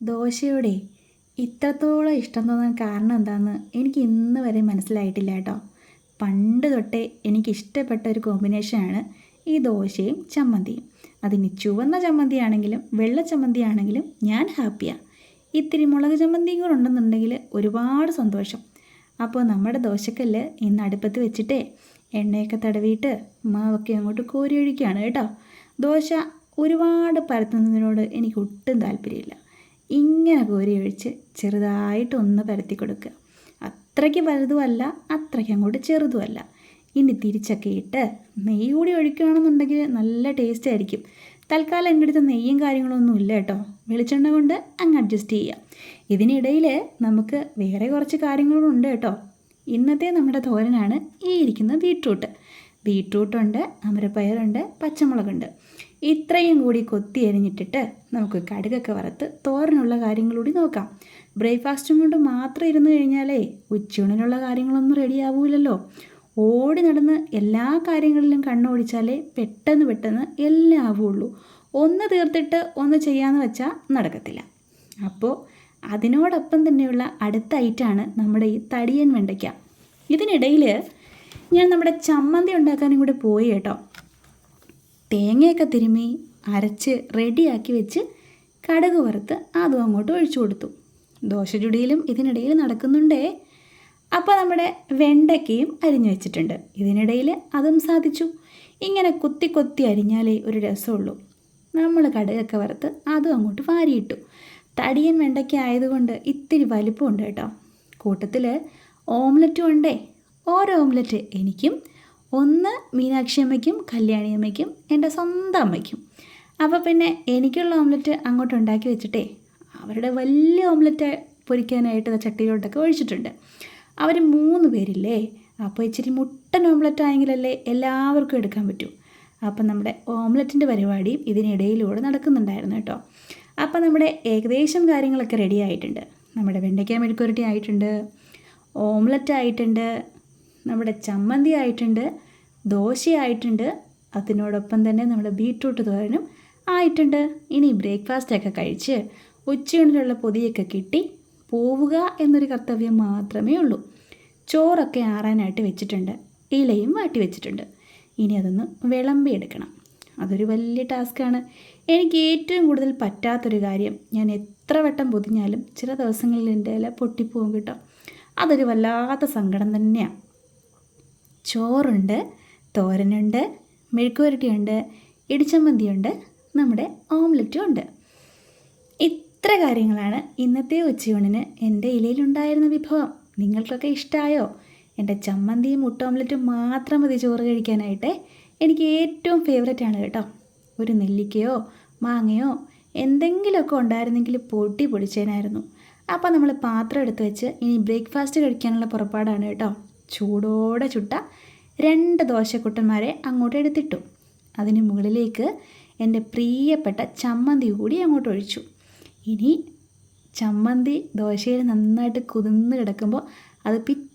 ദോശയോടെ ഇത്രത്തോളം ഇഷ്ടം തോന്നാൻ കാരണം എന്താണെന്ന് എനിക്ക് ഇന്ന് വരെ മനസ്സിലായിട്ടില്ല കേട്ടോ. പണ്ട് തൊട്ടേ എനിക്ക് ഇഷ്ടപ്പെട്ട ഒരു കോമ്പിനേഷനാണ് ഈ ദോശയും ചമ്മന്തിയും. അതിന് ചുവന്ന ചമ്മന്തി ആണെങ്കിലും വെള്ള ചമ്മന്തി ആണെങ്കിലും ഞാൻ ഹാപ്പിയാണ് ഇത്തിരി മുളക് ചമ്മന്തിയും കൂടെ ഉണ്ടെന്നുണ്ടെങ്കിൽ ഒരുപാട് സന്തോഷം. അപ്പോൾ നമ്മുടെ ദോശക്കല്ല് ഇന്ന് അടുപ്പത്ത് വെച്ചിട്ടേ എണ്ണയൊക്കെ തടവിയിട്ട് മാവൊക്കെ അങ്ങോട്ട് കോരി ഒഴിക്കുകയാണ് കേട്ടോ. ദോശ ഒരുപാട് പരത്തുന്നതിനോട് എനിക്ക് ഒട്ടും താല്പര്യമില്ല. ഇങ്ങനെ കോരി ഒഴിച്ച് ചെറുതായിട്ട് ഒന്ന് പരത്തി കൊടുക്കുക. അത്രയ്ക്ക് വലുതുമല്ല അത്രയ്ക്ക് അങ്ങോട്ട് ചെറുതുമല്ല. ഇനി തിരിച്ചൊക്കെ ഇട്ട് നെയ്യ് കൂടി ഒഴിക്കുകയാണെന്നുണ്ടെങ്കിൽ നല്ല ടേസ്റ്റ് ആയിരിക്കും. തൽക്കാലം എന്റെ അടുത്ത് നെയ്യും കാര്യങ്ങളൊന്നും ഇല്ല കേട്ടോ. വെളിച്ചെണ്ണ കൊണ്ട് അങ്ങ് അഡ്ജസ്റ്റ് ചെയ്യാം ഇതിനിടയിൽ നമുക്ക് വേറെ കുറച്ച് കാര്യങ്ങളുണ്ട് കേട്ടോ. ഇന്നത്തെ നമ്മുടെ തോരനാണ് ഈ ഇരിക്കുന്ന ബീട്രൂട്ട് ബീട്രൂട്ടുണ്ട് അമരപ്പയറുണ്ട് പച്ചമുളകുണ്ട്. ഇത്രയും കൂടി കൊത്തി എരിഞ്ഞിട്ടിട്ട് നമുക്ക് കടുകൊക്കെ വറുത്ത് തോരനുള്ള കാര്യങ്ങൾ കൂടി നോക്കാം. ബ്രേക്ക്ഫാസ്റ്റും കൊണ്ട് മാത്രം ഇരുന്ന് കഴിഞ്ഞാലേ ഉച്ചയൂണിനുള്ള കാര്യങ്ങളൊന്നും റെഡി ആവൂലല്ലോ. ഓടി നടന്ന് എല്ലാ കാര്യങ്ങളിലും കണ്ണോടിച്ചാലേ പെട്ടെന്ന് പെട്ടെന്ന് എല്ലാം ആവുള്ളൂ. ഒന്ന് തീർത്തിട്ട് ഒന്ന് ചെയ്യാമെന്ന് വെച്ചാൽ നടക്കത്തില്ല. അപ്പോൾ അതിനോടൊപ്പം തന്നെയുള്ള അടുത്ത ഐറ്റാണ് നമ്മുടെ ഈ തടിയൻ വെണ്ടയ്ക്ക. ഇതിനിടയിൽ ഞാൻ നമ്മുടെ ചമ്മന്തി ഉണ്ടാക്കാനും കൂടി പോയി കേട്ടോ. തേങ്ങയൊക്കെ തിരുമ്മി അരച്ച് റെഡിയാക്കി വെച്ച് കടുക് വറുത്ത് അതും അങ്ങോട്ട് ഒഴിച്ചു കൊടുത്തു. ദോശചുടിയിലും ഇതിനിടയിൽ നടക്കുന്നുണ്ടേ. അപ്പോൾ നമ്മുടെ വെണ്ടയ്ക്കയും അരിഞ്ഞു വെച്ചിട്ടുണ്ട്. ഇതിനിടയിൽ അതും സാധിച്ചു. ഇങ്ങനെ കൊത്തി കൊത്തി അരിഞ്ഞാലേ ഒരു രസമുള്ളൂ. നമ്മൾ കടുകൊക്കെ വറുത്ത് അതും അങ്ങോട്ട് വാരിയിട്ടു. തടിയൻ വെണ്ടയ്ക്ക ആയതുകൊണ്ട് ഇത്തിരി വലിപ്പമുണ്ട് കേട്ടോ. കൂട്ടത്തിൽ ഓംലറ്റും ഉണ്ടേ. ഓരോ ഓംലറ്റ് എനിക്കും ഒന്ന് മീനാക്ഷി അമ്മയ്ക്കും കല്യാണി അമ്മയ്ക്കും എന്റെ സ്വന്തം അമ്മയ്ക്കും. അപ്പോൾ പിന്നെ എനിക്കുള്ള ഓംലെറ്റ് അങ്ങോട്ട് ഉണ്ടാക്കി വെച്ചിട്ടേ അവരുടെ വലിയ ഓംലെറ്റ് പൊരിക്കാനായിട്ട് ചട്ടിയിലോട്ടൊക്കെ ഒഴിച്ചിട്ടുണ്ട്. അവർ മൂന്ന് പേരില്ലേ? അപ്പോൾ ഇച്ചിരി മുട്ടൻ ഓംലറ്റ് ആയെങ്കിലല്ലേ എല്ലാവർക്കും എടുക്കാൻ പറ്റൂ. അപ്പം നമ്മുടെ ഓംലെറ്റിന്റെ പരിപാടിയും ഇതിനിടയിലൂടെ നടക്കുന്നുണ്ടായിരുന്നു കേട്ടോ. അപ്പം നമ്മുടെ ഏകദേശം കാര്യങ്ങളൊക്കെ റെഡി ആയിട്ടുണ്ട്. നമ്മുടെ വെണ്ടയ്ക്ക മെഴുക്കുരട്ടി ആയിട്ടുണ്ട്. ഓംലെറ്റ് ആയിട്ടുണ്ട്. നമ്മുടെ ചമ്മന്തി ആയിട്ടുണ്ട് ദോശയായിട്ടുണ്ട് അതിനോടൊപ്പം തന്നെ നമ്മുടെ ബീട്രൂട്ട് തോരനും ആയിട്ടുണ്ട്. ഇനി ബ്രേക്ക്ഫാസ്റ്റൊക്കെ കഴിച്ച് ഉച്ചയൂണിലുള്ള പൊതിയൊക്കെ കിട്ടി പോവുക എന്നൊരു കർത്തവ്യം മാത്രമേ ഉള്ളൂ. ചോറൊക്കെ ആറാനായിട്ട് വെച്ചിട്ടുണ്ട് ഇലയും വാട്ടി വെച്ചിട്ടുണ്ട്. ഇനി അതൊന്ന് വിളമ്പിയെടുക്കണം. അതൊരു വലിയ ടാസ്ക്കാണ്. എനിക്ക് ഏറ്റവും കൂടുതൽ പറ്റാത്തൊരു കാര്യം ഞാൻ എത്ര വട്ടം പൊതിഞ്ഞാലും ചില ദിവസങ്ങളിൽ എന്റെ ഇല പൊട്ടിപ്പോകും കേട്ടോ. അതൊരു വല്ലാത്ത സങ്കടം തന്നെയാണ് ചോറുണ്ട് തോരനുണ്ട് മെഴുക്കുവരട്ടിയുണ്ട് ഇടിച്ചമ്മന്തിയുണ്ട് നമ്മുടെ ഓംലെറ്റും ഉണ്ട് ഇത്ര കാര്യങ്ങളാണ് ഇന്നത്തെ ഉച്ചയൂണിന് എന്റെ ഇലയിലുണ്ടായിരുന്ന വിഭവം. നിങ്ങൾക്കൊക്കെ ഇഷ്ടമായോ എന്റെ ചമ്മന്തിയും മുട്ട ഓംലറ്റും മാത്രം മതി ചോറ് കഴിക്കാനായിട്ട്. എനിക്ക് ഏറ്റവും ഫേവററ്റ് ആണ് കേട്ടോ. ഒരു നെല്ലിക്കയോ മാങ്ങയോ എന്തെങ്കിലുമൊക്കെ ഉണ്ടായിരുന്നെങ്കിൽ പൊട്ടി പൊടിച്ചേനായിരുന്നു. അപ്പോൾ നമ്മൾ പാത്രം എടുത്ത് വെച്ച് ഇനി ബ്രേക്ക്ഫാസ്റ്റ് കഴിക്കാനുള്ള പുറപ്പാടാണ് കേട്ടോ. ചൂടോടെ ചുട്ട രണ്ട് ദോശക്കുട്ടന്മാരെ അങ്ങോട്ട് എടുത്തിട്ടു. അതിന് മുകളിലേക്ക് എന്റെ പ്രിയപ്പെട്ട ചമ്മന്തി കൂടി അങ്ങോട്ട് ഒഴിച്ചു. ഇനി ചമ്മന്തി ദോശയിൽ നന്നായിട്ട് കുതിർന്ന് കിടക്കുമ്പോൾ അത് പിറ്റേ